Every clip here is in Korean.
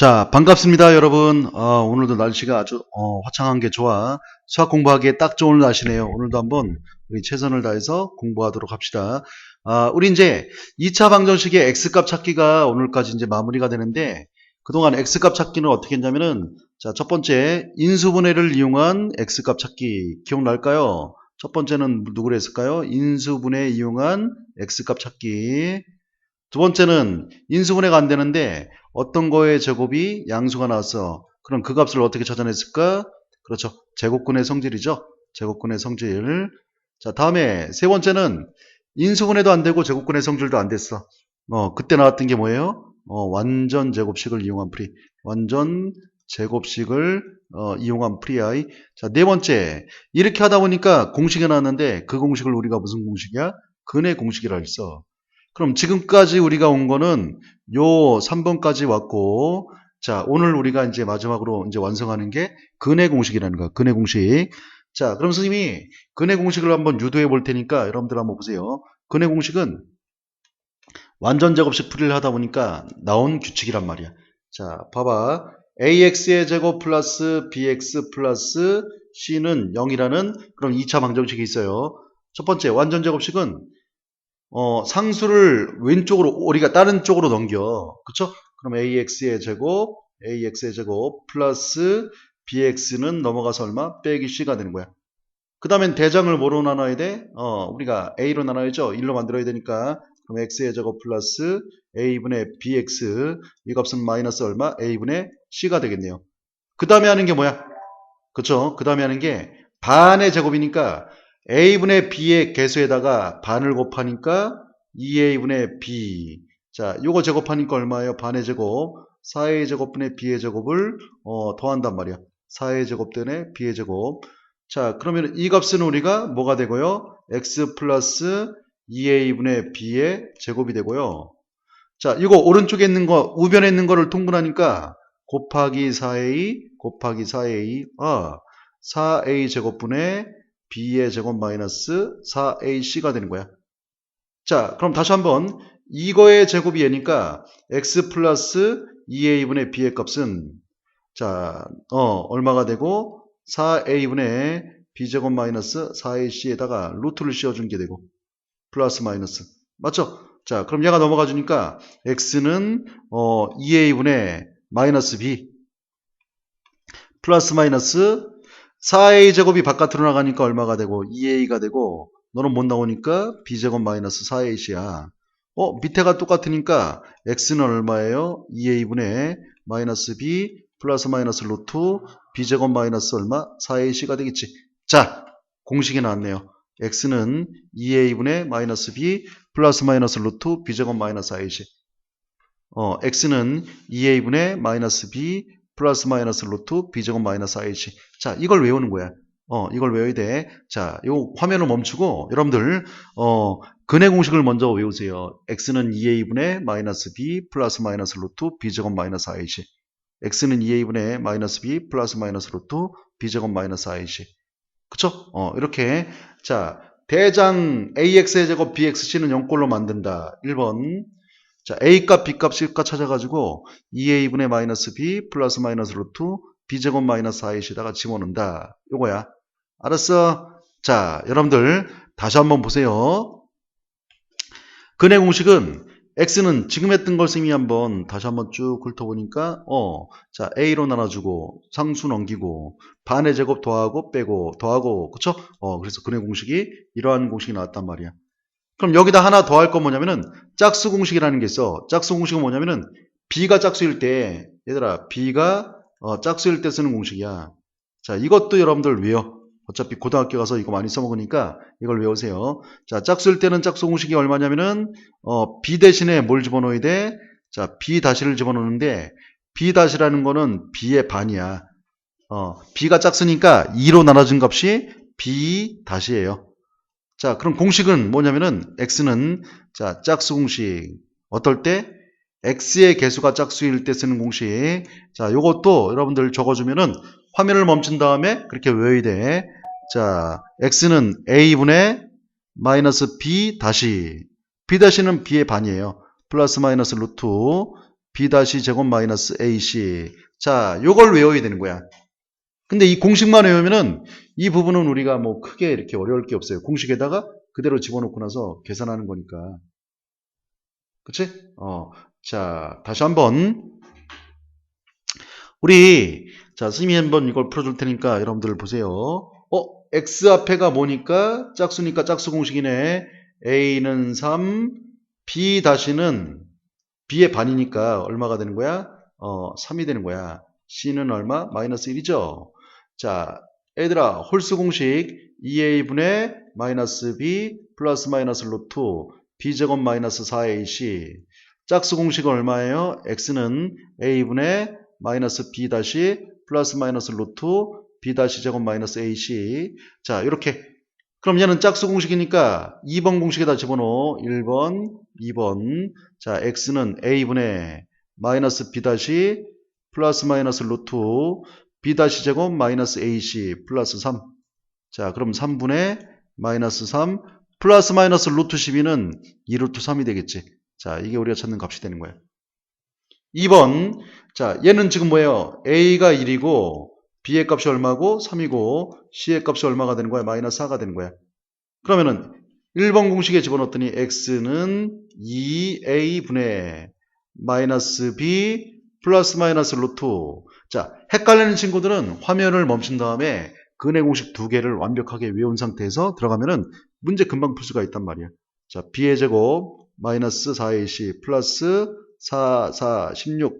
자, 반갑습니다, 여러분. 어, 오늘도 날씨가 아주 어, 화창한 게 좋아. 수학 공부하기에 딱 좋은 날씨네요. 오늘도 한번 우리 최선을 다해서 공부하도록 합시다. 아, 우리 이제 2차 방정식의 x값 찾기가 오늘까지 이제 마무리가 되는데 그동안 x값 찾기는 어떻게 했냐면은 자, 첫 번째 인수분해를 이용한 x값 찾기 기억날까요? 첫 번째는 누구를 했을까요? 인수분해 이용한 x값 찾기. 두 번째는 인수분해가 안 되는데 어떤 거의 제곱이 양수가 나왔어. 그럼 그 값을 어떻게 찾아냈을까? 그렇죠. 제곱근의 성질이죠. 제곱근의 성질. 자, 다음에 세 번째는 인수분해도 안 되고 제곱근의 성질도 안 됐어. 어, 그때 나왔던 게 뭐예요? 어, 완전 제곱식을 이용한 풀이. 완전 제곱식을 어, 이용한 풀이야. 자, 네 번째. 이렇게 하다 보니까 공식이 나왔는데 그 공식을 우리가 무슨 공식이야? 근의 공식이라 했어. 그럼 지금까지 우리가 온 거는 요 3번까지 왔고, 자, 오늘 우리가 이제 마지막으로 이제 완성하는 게 근의 공식이라는 거야. 근의 공식. 자, 그럼 선생님이 근의 공식을 한번 유도해 볼 테니까 여러분들 한번 보세요. 근의 공식은 완전 제곱식 풀이를 하다 보니까 나온 규칙이란 말이야. 자, 봐봐. ax의 제곱 플러스 bx 플러스 c는 0이라는 그런 2차 방정식이 있어요. 첫 번째, 완전 제곱식은 어, 상수를 왼쪽으로 우리가 다른 쪽으로 넘겨. 그쵸? 그럼 ax의 제곱, ax의 제곱 플러스 bx는 넘어가서 얼마? 빼기 c가 되는 거야. 그 다음엔 대장을 뭐로 나눠야 돼? 어, 우리가 a로 나눠야죠. 1로 만들어야 되니까. 그럼 x의 제곱 플러스 a분의 bx 이 값은 마이너스 얼마? a분의 c가 되겠네요. 그 다음에 하는 게 뭐야? 그쵸? 그 다음에 하는 게 반의 제곱이니까 a분의 b의 개수에다가 반을 곱하니까 2a분의 b. 자, 요거 제곱하니까 얼마예요? 반의 제곱. 4a 제곱분의 b의 제곱을 어, 더한단 말이야. 4a 제곱분의 b의 제곱. 자, 그러면 이 값은 우리가 뭐가 되고요? x 플러스 2a분의 b의 제곱이 되고요. 자, 이거 오른쪽에 있는 거, 우변에 있는 거를 통분하니까 곱하기 4a 곱하기 4a 아, 4a 제곱분의 b의 제곱 마이너스 4ac가 되는 거야. 자, 그럼 다시 한번 이거의 제곱이 얘니까 x 플러스 2a분의 b의 값은 자, 어, 얼마가 되고 4a분의 b제곱 마이너스 4ac에다가 루트를 씌워준 게 되고 플러스 마이너스 맞죠? 자, 그럼 얘가 넘어가 주니까 x는 어, 2a분의 마이너스 b 플러스 마이너스 4a 제곱이 바깥으로 나가니까 얼마가 되고 2a가 되고 너는 못 나오니까 b제곱 마이너스 4ac야. 어 밑에가 똑같으니까 x는 얼마예요? 2a분의 마이너스 b 플러스 마이너스 루트 b제곱 마이너스 얼마? 4ac가 되겠지. 자 공식이 나왔네요. x는 2a분의 마이너스 b 플러스 마이너스 루트 b제곱 마이너스 4ac 어 x는 2a분의 마이너스 b 플러스 마이너스 루트 b제곱 마이너스 4ac 자, 이걸 외우는 거야. 어, 이걸 외워야 돼. 자, 요 화면을 멈추고 여러분들 어, 근의 공식을 먼저 외우세요. x는 2a분의 마이너스 b 플러스 마이너스 루트 b제곱 마이너스 4ac. x는 2a분의 마이너스 b 플러스 마이너스 루트 b제곱 마이너스 4ac. 그쵸? 어, 이렇게 자, 대장 ax의 제곱 bxc는 0꼴로 만든다. 1번. 자, a값, b값, c값 찾아가지고 2a분의 마이너스 b 플러스 마이너스 루트 b제곱 마이너스 4ac에다가 집어넣는다. 요거야. 알았어? 자, 여러분들 다시 한번 보세요. 근의 공식은 x는 지금 했던 걸 쌤이 한번 다시 한번 쭉 훑어보니까 어, 자 a로 나눠주고 상수 넘기고 반의 제곱 더하고 빼고 더하고 그쵸? 어, 그래서 근의 공식이 이러한 공식이 나왔단 말이야. 그럼 여기다 하나 더 할 건 뭐냐면은 짝수 공식이라는 게 있어. 짝수 공식은 뭐냐면은 b가 짝수일 때 얘들아 b가 어, 짝수일 때 쓰는 공식이야. 자, 이것도 여러분들 외워. 어차피 고등학교 가서 이거 많이 써먹으니까 이걸 외우세요. 자, 짝수일 때는 짝수 공식이 얼마냐면은, 어, b 대신에 뭘 집어넣어야 돼? 자, b 다시를 집어넣는데, b 다시라는 거는 b의 반이야. 어, b가 짝수니까 2로 나눠진 값이 b 다시예요. 자, 그럼 공식은 뭐냐면은, x는, 자, 짝수 공식. 어떨 때? x의 개수가 짝수일 때 쓰는 공식. 자, 요것도 여러분들 적어 주면은 화면을 멈춘 다음에 그렇게 외워야 돼. 자, x는 a분의 마이너스 b 다시. b 다시는 b의 반이에요. 플러스 마이너스 루트 b 다시 제곱 마이너스 ac. 자, 요걸 외워야 되는 거야. 근데 이 공식만 외우면은 이 부분은 우리가 뭐 크게 이렇게 어려울 게 없어요. 공식에다가 그대로 집어넣고 나서 계산하는 거니까. 그치? 어. 자, 다시 한번. 우리, 자, 선생님이 한번 이걸 풀어줄 테니까 여러분들 보세요. 어, x 앞에가 뭐니까? 짝수니까 짝수 공식이네. a는 3, b 다시는 b의 반이니까 얼마가 되는 거야? 어, 3이 되는 거야. c는 얼마? 마이너스 1이죠. 자, 얘들아, 홀수 공식 2a분의 마이너스 b 플러스 마이너스 루트 b제곱 마이너스 4ac 짝수 공식은 얼마예요? x는 a분의 마이너스 b 다시 플러스 마이너스 루트 b 다시 제곱 마이너스 ac 자 이렇게. 그럼 얘는 짝수 공식이니까 2번 공식에다 집어넣어. 1번 2번. 자 x는 a분의 마이너스 b 다시 플러스 마이너스 루트 b 다시 제곱 마이너스 ac 플러스 3 자, 그럼 3분의 마이너스 3 플러스 마이너스 루트 12는 2루트 3이 되겠지. 자, 이게 우리가 찾는 값이 되는 거예요. 2번. 자, 얘는 지금 뭐예요? a가 1이고 b의 값이 얼마고 3이고 c의 값이 얼마가 되는 거야? 마이너스 4가 되는 거야. 그러면은 1번 공식에 집어넣었더니 x는 2a분의 마이너스 b 플러스 마이너스 루트 자, 헷갈리는 친구들은 화면을 멈춘 다음에 근해 공식 두 개를 완벽하게 외운 상태에서 들어가면은 문제 금방 풀 수가 있단 말이야. 자, b의 제곱 마이너스 4ac 플러스 4, 4, 16.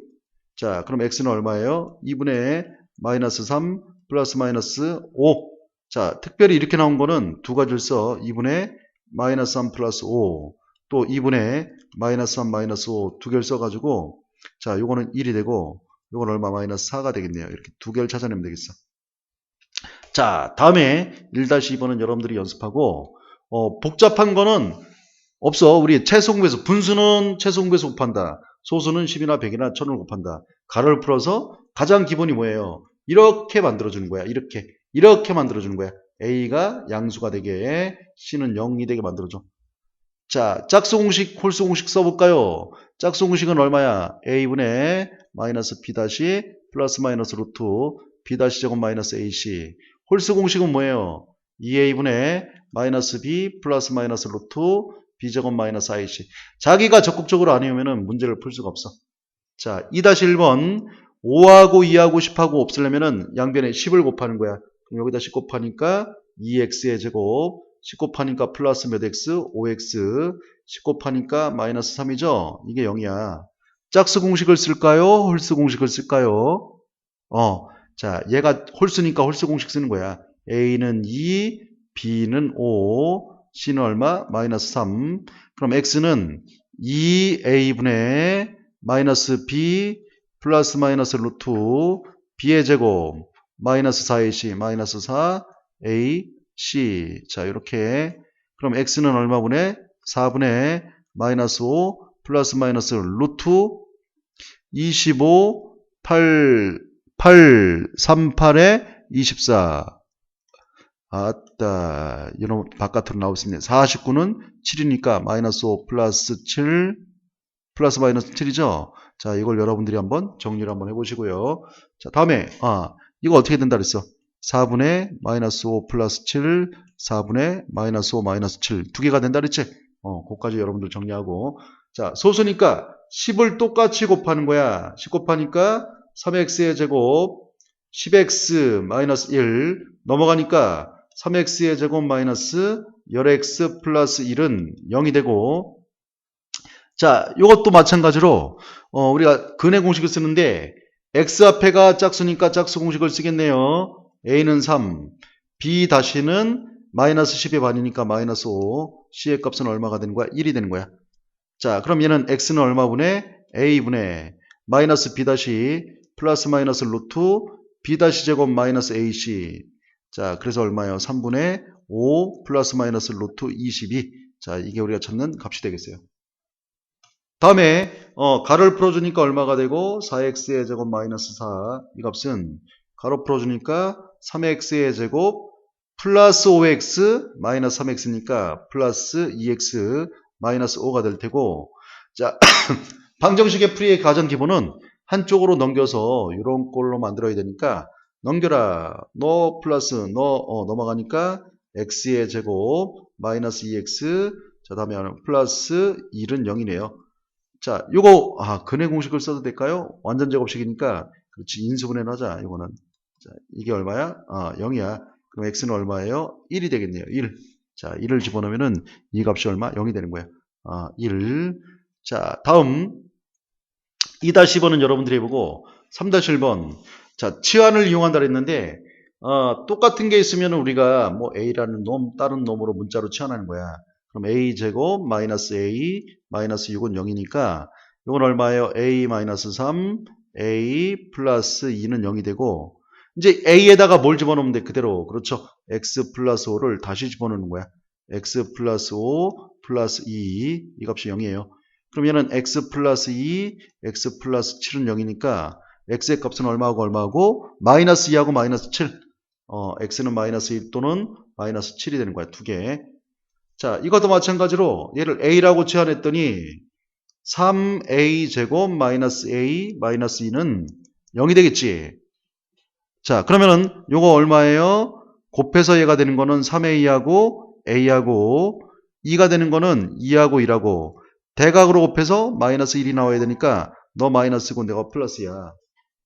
자, 그럼 x는 얼마예요? 2분의 마이너스 3 플러스 마이너스 5. 자, 특별히 이렇게 나온 거는 두 가지를 써. 2분의 마이너스 3 플러스 5. 또 2분의 마이너스 3 마이너스 5 두 개를 써가지고 자, 요거는 1이 되고 요건 얼마 마이너스 4가 되겠네요. 이렇게 두 개를 찾아내면 되겠어. 자, 다음에 1-2번은 여러분들이 연습하고 어, 복잡한 거는 없어. 우리 최소공배수 분수는 최소공배수 곱한다. 소수는 10이나 100이나 1000을 곱한다. 가로를 풀어서 가장 기본이 뭐예요? 이렇게 만들어주는 거야. 이렇게. 이렇게 만들어주는 거야. A가 양수가 되게 C는 0이 되게 만들어줘. 자, 짝수 공식, 홀수 공식 써볼까요? 짝수 공식은 얼마야? A분의 마이너스 B 다시 플러스 마이너스 루트 B 다시 제곱 마이너스 AC. 홀수 공식은 뭐예요? 2a분의 마이너스 b 플러스 마이너스 루트 b제곱 마이너스 ic 자기가 적극적으로 안 해오면 문제를 풀 수가 없어. 자, 2-1번 5하고 2하고 10하고 없으려면은 양변에 10을 곱하는 거야. 그럼 여기다 10 곱하니까 2x의 제곱 10 곱하니까 플러스 몇 x? 5x 10 곱하니까 마이너스 3이죠? 이게 0이야. 짝수 공식을 쓸까요? 홀수 공식을 쓸까요? 어, 자, 얘가 홀수니까 홀수 공식 쓰는 거야. A는 2, B는 5, C는 얼마? 마이너스 3. 그럼 X는 2A분의 마이너스 B 플러스 마이너스 루트 B의 제곱 마이너스 4AC 마이너스 4AC 자 이렇게 그럼 X는 얼마분의 4분의 마이너스 5 플러스 마이너스 루트 25 8 8, 3, 8에 24. 아따, 이놈 바깥으로 나오겠습니다. 49는 7이니까 마이너스 5 플러스 7 플러스 마이너스 7이죠. 자, 이걸 여러분들이 한번 정리를 한번 해보시고요. 자, 다음에, 아, 이거 어떻게 된다 그랬어? 4분의 마이너스 5 플러스 7, 4분의 마이너스 5 마이너스 7. 두 개가 된다 그랬지? 어, 그까지 여러분들 정리하고. 자, 소수니까 10을 똑같이 곱하는 거야. 10 곱하니까 3x의 제곱 10x 마이너스 1 넘어가니까 3x의 제곱 마이너스 10x 플러스 1은 0이 되고 자 이것도 마찬가지로 어, 우리가 근해 공식을 쓰는데 x 앞에가 짝수니까 짝수 공식을 쓰겠네요 a는 3 b 다시는 마이너스 10의 반이니까 마이너스 5 c의 값은 얼마가 되는 거야? 1이 되는 거야. 자 그럼 얘는 x는 얼마분의 a분의 마이너스 b 다시 플러스 마이너스 루트 b 다시 제곱 마이너스 ac 자 그래서 얼마예요? 3분의 5 플러스 마이너스 루트 22 자 이게 우리가 찾는 값이 되겠어요. 다음에 어, 가로를 풀어주니까 얼마가 되고? 4x의 제곱 마이너스 4 이 값은 가로 풀어주니까 3x의 제곱 플러스 5x 마이너스 3x니까 플러스 2x 마이너스 5가 될 테고 자 방정식의 풀이의 가장 기본은 한쪽으로 넘겨서 이런 꼴로 만들어야 되니까 넘겨라. 너 플러스 너 어, 넘어가니까 x의 제곱 마이너스 2x 자 다음에 플러스 1은 0이네요. 자 요거 아 근해 공식을 써도 될까요? 완전 제곱식이니까 그렇지 인수분해를 하자 이거는 자 이게 얼마야? 아 0이야. 그럼 x는 얼마예요? 1이 되겠네요. 1. 자 1을 집어넣으면은 이 값이 얼마? 0이 되는 거야. 아 1. 자 다음 2-2번은 여러분들이 해보고 3-1번 자 치환을 이용한다 그랬는데 어, 똑같은 게 있으면 우리가 뭐 a라는 놈 다른 놈으로 문자로 치환하는 거야 그럼 a 제곱 마이너스 a 마이너스 6은 0이니까 이건 얼마예요 a 마이너스 3 a 플러스 2는 0이 되고 이제 a에다가 뭘 집어넣으면 돼 그대로 그렇죠 x 플러스 5를 다시 집어넣는 거야 x 플러스 5 플러스 2 이 값이 0이에요 그럼 얘는 x 플러스 2, x 플러스 7은 0이니까 x의 값은 얼마하고 얼마하고 마이너스 2하고 마이너스 7. 어, x는 마이너스 1 또는 마이너스 7이 되는 거야. 두 개. 자, 이것도 마찬가지로 얘를 a라고 제한했더니 3a 제곱 마이너스 a 마이너스 2는 0이 되겠지. 자, 그러면은 요거 얼마예요? 곱해서 얘가 되는 거는 3a하고 a하고 2가 되는 거는 2하고 1하고 대각으로 곱해서 마이너스 1이 나와야 되니까 너 마이너스고 내가 플러스야.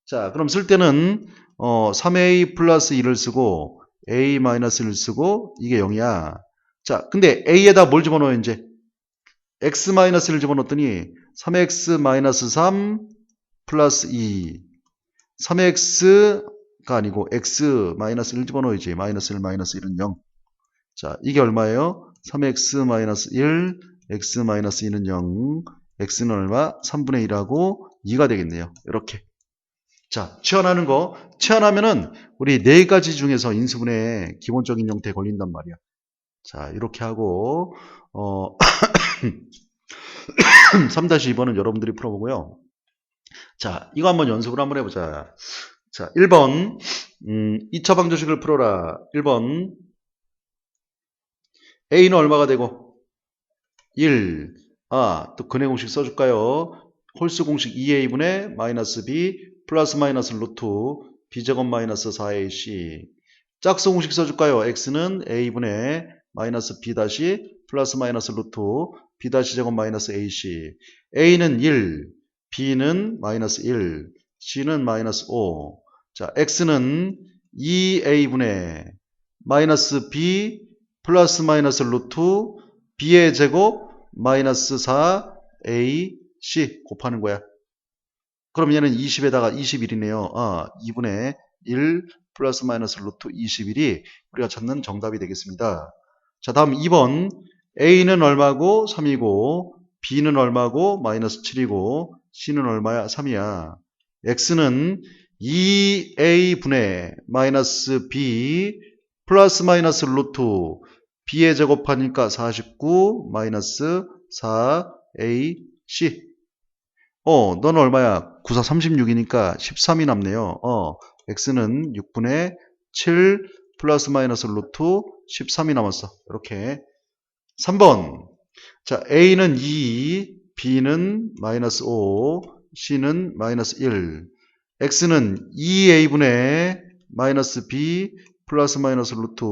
자, 그럼 쓸 때는 어, 3a 플러스 1을 쓰고 a 마이너스를 쓰고 이게 0이야. 자, 근데 a에다 뭘 집어넣어요 이제? x 마이너스를 집어넣었더니 3x 마이너스 3 플러스 2 3x 가 아니고 x 마이너스 1 집어넣어야지. 마이너스 1 마이너스 1은 0. 자, 이게 얼마예요? 3x 마이너스 1 x-2는 0, x는 얼마? 3분의 1하고 2가 되겠네요. 이렇게. 자, 치환하는 거. 치환하면은 우리 네 가지 중에서 인수분해 기본적인 형태에 걸린단 말이야. 자, 이렇게 하고 어 3-2번은 여러분들이 풀어보고요. 자, 이거 한번 연습을 한번 해보자. 자, 1번 음, 2차 방정식을 풀어라. 1번 A는 얼마가 되고 1. 아, 또 근해 공식 써줄까요? 홀수 공식 2a분의 마이너스 b 플러스 마이너스 루트 b제곱 마이너스 4ac 짝수 공식 써줄까요? x는 a분의 마이너스 b 다시 플러스 마이너스 루트 b 다시 제곱 마이너스 ac a는 1, b는 마이너스 1, c는 마이너스 5. 자, x는 2a분의 마이너스 b 플러스 마이너스 루트 b의 제곱 마이너스 4ac 곱하는 거야. 그럼 얘는 20에다가 21이네요. 아, 2분의 1 플러스 마이너스 루트 21이 우리가 찾는 정답이 되겠습니다. 자, 다음 2번 a는 얼마고 3이고 b는 얼마고 마이너스 7이고 c는 얼마야 3이야. x는 2a분의 마이너스 b 플러스 마이너스 루트 b의 제곱하니까 49 마이너스 4ac 어 너는 얼마야? 94 36이니까 13이 남네요. 어 x는 6분의 7 플러스 마이너스 루트 13이 남았어. 이렇게. 3번. 자 a는 2 b는 마이너스 5 c는 마이너스 1 x는 2a분의 마이너스 b 플러스 마이너스 루트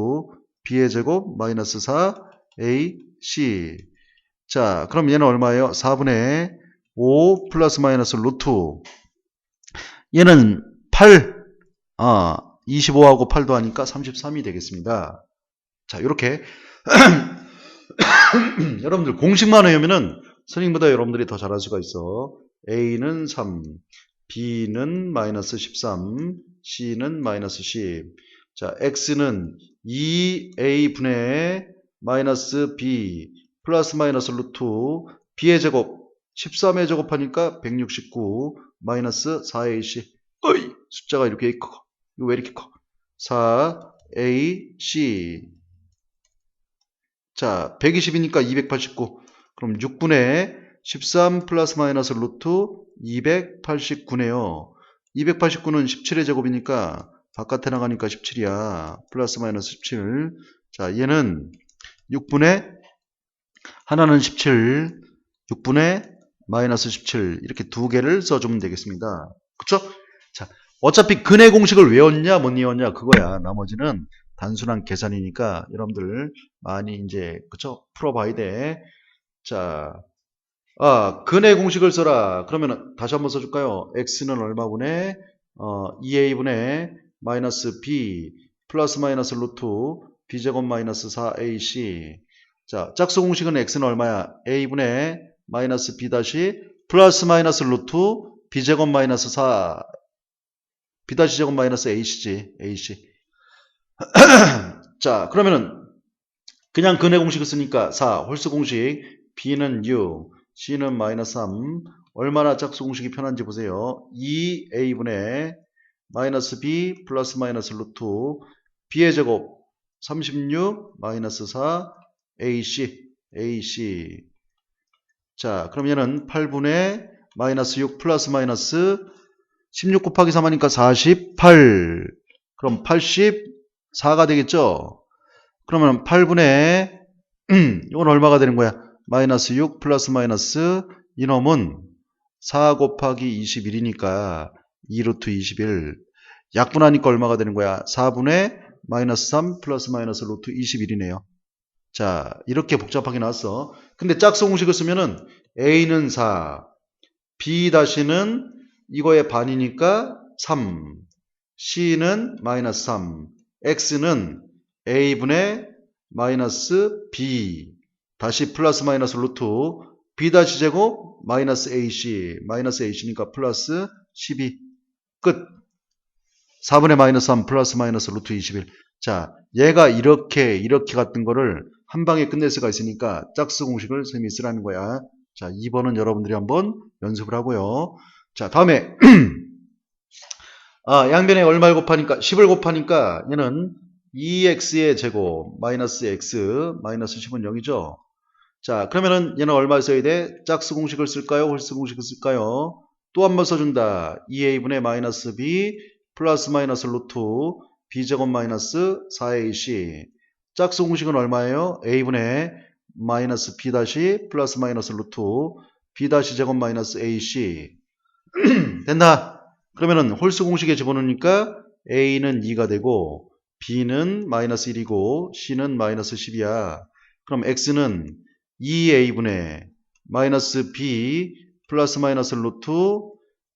b의 제곱 마이너스 4ac 자 그럼 얘는 얼마예요? 4분의 5 플러스 마이너스 루트 얘는 8 아, 25하고 8도 하니까 33이 되겠습니다. 자 이렇게 여러분들 공식만 외우면은 선생님보다 여러분들이 더 잘할 수가 있어 a는 3 b는 마이너스 13 c는 마이너스 10 자, x는 2a분의 마이너스 b 플러스 마이너스 루트 b의 제곱 13의 제곱하니까 169 마이너스 4ac 어이 숫자가 이렇게 커. 이거 왜 이렇게 커? 4ac 자 120이니까 289 그럼 6분의 13 플러스 마이너스 루트 289네요 289는 17의 제곱이니까 바깥에 나가니까 17이야. 플러스 마이너스 17. 자, 얘는 6분의 하나는 17, 6분의 마이너스 17 이렇게 두 개를 써주면 되겠습니다. 그쵸? 자, 어차피 근의 공식을 외웠냐 못 외웠냐 그거야. 나머지는 단순한 계산이니까 여러분들 많이 이제 그쵸? 풀어봐야 돼. 자, 아, 근의 공식을 써라. 그러면 다시 한번 써줄까요? x는 얼마분의 어, 2a분의 마이너스 b 플러스 마이너스 루트 b제곱 마이너스 4ac 자, 짝수 공식은 x는 얼마야? a분의 마이너스 b 다시 플러스 마이너스 루트 b제곱 마이너스 4 b 다시 제곱 마이너스 ac지 ac 자, 그러면은 그냥 근의 공식을 쓰니까 4 홀수 공식 b는 6 c는 마이너스 3 얼마나 짝수 공식이 편한지 보세요. 2a분의 마이너스 b 플러스 마이너스 루트 b의 제곱 36 마이너스 4 ac ac 자 그럼 얘는 8분의 마이너스 6 플러스 마이너스 16 곱하기 3 하니까 48 그럼 84가 되겠죠? 그러면 8분의 이건 얼마가 되는 거야 마이너스 6 플러스 마이너스 이놈은 4 곱하기 21이니까 2루트 21 약분하니까 얼마가 되는 거야? 4분의 마이너스 3 플러스 마이너스 루트 21이네요. 자 이렇게 복잡하게 나왔어. 근데 짝수 공식을 쓰면은 a는 4 b 다시는 이거의 반이니까 3 c는 마이너스 3 x는 a분의 마이너스 b 다시 플러스 마이너스 루트 b 다시 제곱 마이너스 ac 마이너스 ac니까 플러스 12 끝 4분의 마이너스 3 플러스 마이너스 루트 21 자, 얘가 이렇게 이렇게 같은 거를 한 방에 끝낼 수가 있으니까 짝수 공식을 쌤이 쓰라는 거야. 자, 2번은 여러분들이 한번 연습을 하고요. 자, 다음에 아, 양변에 얼마를 곱하니까 10을 곱하니까 얘는 2x의 제곱 마이너스 x 마이너스 10은 0이죠. 자, 그러면은 얘는 얼마 써야 돼? 짝수 공식을 쓸까요? 홀수 공식을 쓸까요? 또 한 번 써준다. 2a분의 마이너스 b 플러스 마이너스 루트 b제곱 마이너스 4ac 짝수 공식은 얼마예요? a분의 마이너스 b 다시 플러스 마이너스 루트 b 다시 제곱 마이너스 ac 된다. 그러면은 홀수 공식에 집어넣으니까 a는 2가 되고 b는 마이너스 1이고 c는 마이너스 10이야. 그럼 x는 2a분의 마이너스 b 플러스 마이너스 루트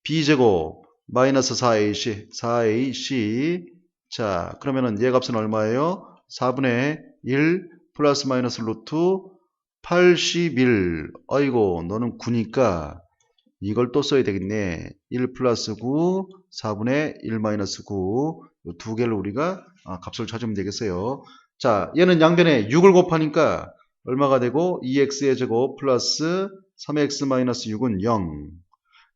b제곱 마이너스 4ac 4ac 자 그러면은 얘 값은 얼마예요? 4분의 1 플러스 마이너스 루트 81 어이고 너는 9니까 이걸 또 써야 되겠네. 1 플러스 9 4분의 1 마이너스 9 두 개를 우리가 아, 값을 찾으면 되겠어요. 자 얘는 양변에 6을 곱하니까 얼마가 되고 2x의 제곱 플러스 3x 마이너스 6은 0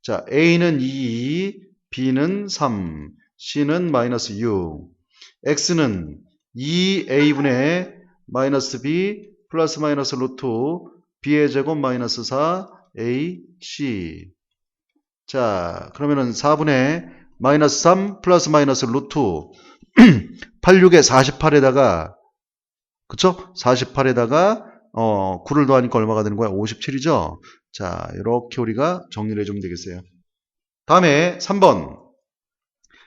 자, A는 2, B는 3, C는 마이너스 6, X는 2A분의 마이너스 B 플러스 마이너스 루트 B의 제곱 마이너스 4 AC 자, 그러면은 4분의 마이너스 3 플러스 마이너스 루트 86에 48에다가 그쵸? 48에다가 어, 9를 더하니까 얼마가 되는 거야? 57이죠? 자, 이렇게 우리가 정리를 해주면 되겠어요. 다음에 3번.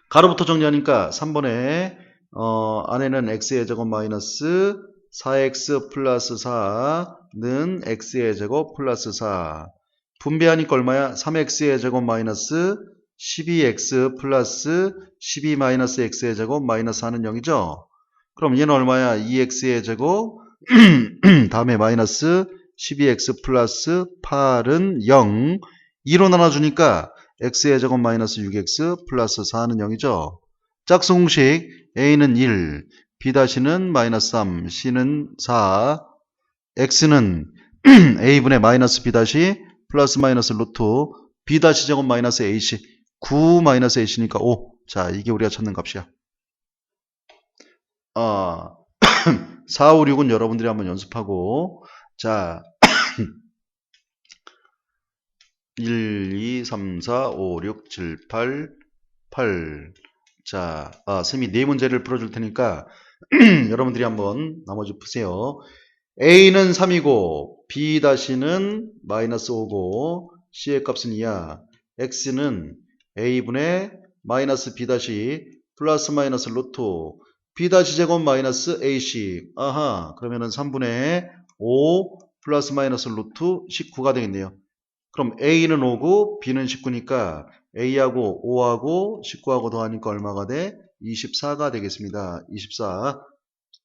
가로부터 정리하니까 3번에 어, 안에는 x의 제곱 마이너스 4x 플러스 4는 x의 제곱 플러스 4 분배하니까 얼마야? 3x의 제곱 마이너스 12x 플러스 12 마이너스 x의 제곱 마이너스 4는 0이죠? 그럼 얘는 얼마야? 2x의 제곱 다음에 마이너스 12x 플러스 8은 0 2로 나눠주니까 x의 제곱 마이너스 6x 플러스 4는 0이죠. 짝수 공식 a는 1, b-는 마이너스 3, c는 4, x는 a분의 마이너스 b- 플러스 마이너스 루트 b- 제곱 마이너스 ac 9 마이너스 ac니까 5. 자 이게 우리가 찾는 값이야. 아 4, 5, 6은 여러분들이 한번 연습하고 자 1, 2, 3, 4, 5, 6, 7, 8, 8 자, 아, 쌤이 네 문제를 풀어줄 테니까 여러분들이 한번 나머지 푸세요. A는 3이고 B-는 마이너스 5고 C의 값은 2야. X는 A분의 마이너스 B 다시 플러스 마이너스 루트 B 다시 제곱 마이너스 AC. 아하. 그러면은 3분의 5 플러스 마이너스 루트 19가 되겠네요. 그럼 A는 5고 B는 19니까 A하고 5하고 19하고 더하니까 얼마가 돼? 24가 되겠습니다. 24.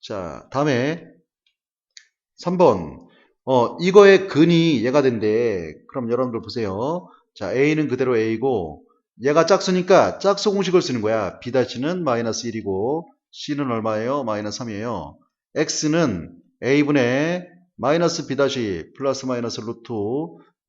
자, 다음에 3번. 어, 이거의 근이 얘가 된대. 그럼 여러분들 보세요. 자, A는 그대로 A고 얘가 짝수니까 짝수 공식을 쓰는 거야. B-는 마이너스 1이고 C는 얼마예요? 마이너스 3이에요. X는 A분의 마이너스 B- 플러스 마이너스 루트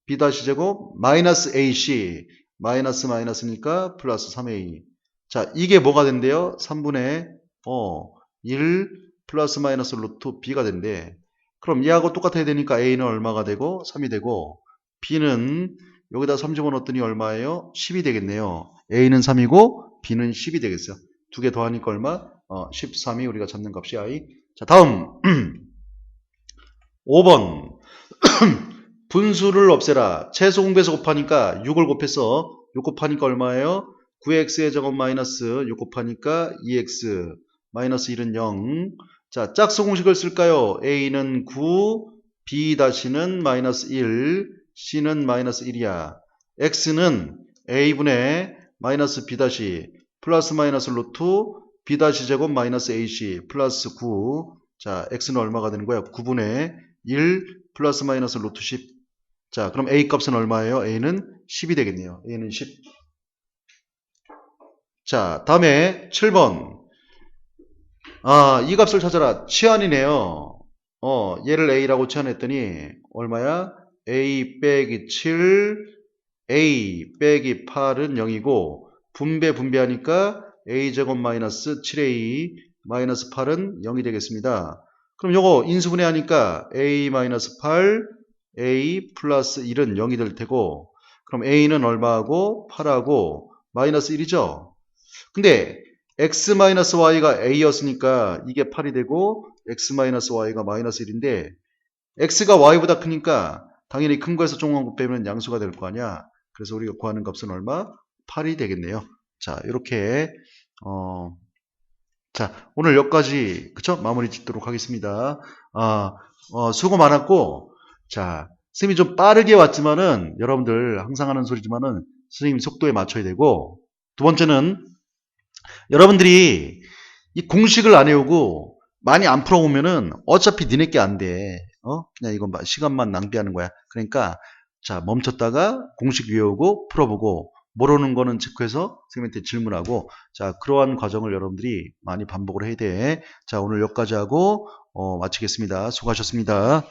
B- 제곱 마이너스 AC 마이너스 마이너스니까 플러스 3A 자 이게 뭐가 된대요? 3분의 어, 1 플러스 마이너스 루트 B가 된대 그럼 얘하고 똑같아야 되니까 A는 얼마가 되고 3이 되고 B는 여기다 3 집어넣었더니 얼마예요? 10이 되겠네요 A는 3이고 B는 10이 되겠어요 두 개 더하니까 얼마? 어, 13이 우리가 잡는 값이 I 자 다음 5번 분수를 없애라. 최소 공배수 곱하니까 6을 곱해서 6 곱하니까 얼마예요? 9x의 제곱 마이너스 6 곱하니까 2x 마이너스 1은 0. 자, 짝수 공식을 쓸까요? a는 9, b-는 마이너스 1, c는 마이너스 1이야. x는 a분의 마이너스 b- 플러스 마이너스 루트 b- 제곱 마이너스 ac 플러스 9. 자, x는 얼마가 되는 거야? 9분의 1 플러스 마이너스 루트 10. 자, 그럼 a 값은 얼마예요? a는 10이 되겠네요. a는 10. 자, 다음에 7번. 아, 이 값을 찾아라. 치환이네요. 어, 얘를 a라고 치환했더니 얼마야? a 빼기 7, a 빼기 8은 0이고 분배 분배하니까 a제곱 마이너스 7a 마이너스 8은 0이 되겠습니다. 그럼 요거 인수분해하니까 a 마이너스 8 a 플러스 1은 0이 될 테고 그럼 a는 얼마하고 8하고 마이너스 1이죠. 근데 x 마이너스 y가 a였으니까 이게 8이 되고 x 마이너스 y가 마이너스 1인데 x가 y보다 크니까 당연히 큰 거에서 조그만 거 빼면 양수가 될 거 아니야. 그래서 우리가 구하는 값은 얼마? 8이 되겠네요. 자, 이렇게 어, 자, 오늘 여기까지 그쵸? 마무리 짓도록 하겠습니다. 아, 어, 수고 많았고 자, 선생님이 좀 빠르게 왔지만은 여러분들 항상 하는 소리지만은 선생님 속도에 맞춰야 되고 두 번째는 여러분들이 이 공식을 안 외우고 많이 안 풀어보면은 어차피 니네께 안 돼. 어? 그냥 이건 막 시간만 낭비하는 거야. 그러니까 자 멈췄다가 공식 외우고 풀어보고 모르는 거는 체크해서 선생님한테 질문하고 자 그러한 과정을 여러분들이 많이 반복을 해야 돼. 자 오늘 여기까지 하고 어, 마치겠습니다. 수고하셨습니다.